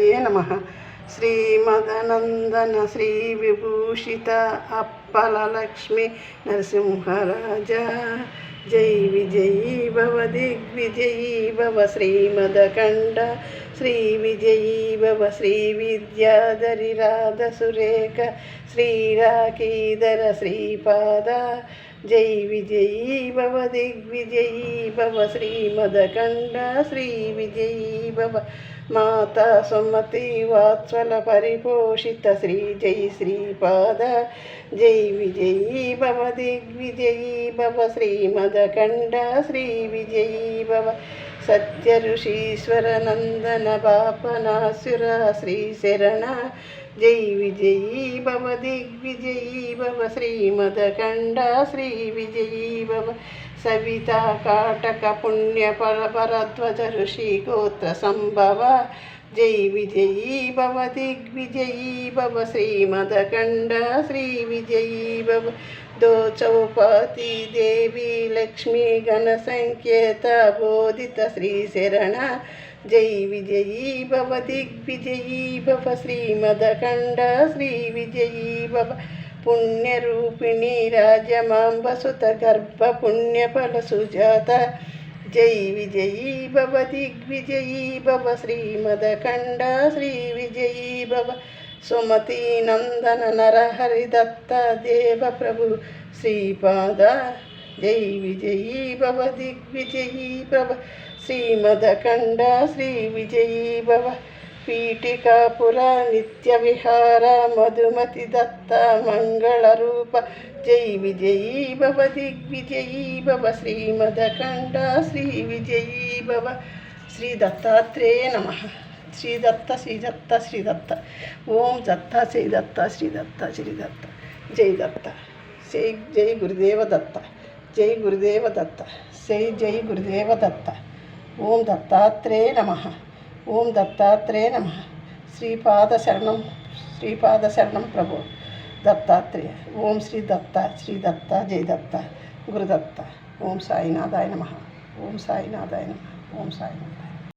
దత్తాత్రేయాయ నమ. శ్రీమదనందన శ్రీ విభూషిత అప్పలలక్ష్మి నరసింహరాజ. జై విజయీ భవ దిగ్విజయీ భవ శ్రీమదఖండ. శ్రీ విజయీ భవ శ్రీ విద్యాధరి రాధ సురేఖ. శ్రీరాకీధర శ్రీపాద. జై విజయీ భవ దిగ్విజయీ భవ శ్రీమదకండ శ్రీ విజయీ భవ మాతా సుమతి వాత్సల పరిపోషిత శ్రీ జై శ్రీపాద జై విజయీ భవ దిగ్విజయీ భవ శ్రీమదకండ శ్రీ విజయీ భవ సత్య ఋషీశ్వర నందన పాపనాసుర శ్రీ శరణ జై విజయీ భవ దిగ్విజయీ భవ శ్రీమదకండ శ్రీ విజయీ భవ సవితా కాటక పుణ్య ఫల భరద్వజ ఋషి గోత్ర సంభవ జై విజయీ భవ దిగ్విజయీ భవ శ్రీమదకండ శ్రీ విజయీ భవ దో చౌపతి దేవి లక్ష్మీ గణ సంకేత బోధిత శ్రీ శరణ జై విజయీ భవ దిగ్విజయీ భవ శ్రీమదకండ శ్రీ విజయీ భవ పుణ్యరూపిణి రాజమాంబసుత గర్భ పుణ్యఫల సుజాత జై విజయీ భవ దిగ్విజయీ భవ శ్రీమదఖండ శ్రీ విజయీ భవ సుమతి నందన నరహరి దత్త దేవ ప్రభు శ్రీపాద జై విజయీ భవ దిగ్విజయీ భవ శ్రీమదఖండ శ్రీ విజయీ భవ పీఠికాపుర నిత్య విహార మధుమతి దత్త మంగళ రూప జై విజయీ భవ దిగ్విజయీ భవ శ్రీమదకండ శ్రీ విజయీ భవ శ్రీ దత్తాత్రేయ నమ శ్రీ దత్త శ్రీ దత్త శ్రీ దత్త ఓం దత్త శ్రీ దత్త శ్రీ దత్త శ్రీ దత్త జై దత్త జై జై గురుదేవ దత్త జై గురుదేవ దత్త జై జై గురుదేవ దత్త ఓం దత్తాత్రేయ నమ ఓం దత్తాత్రేయ నమ. శ్రీపాద శరణం శ్రీపాద శరణం ప్రభు. దత్తాత్రేయ. ఓం శ్రీ దత్త శ్రీ దత్త జై దత్త గురుదత్త ఓం సాయినాథాయ నమ. ఓం సాయినాథాయ నమ. ఓం సాయినాథాయ.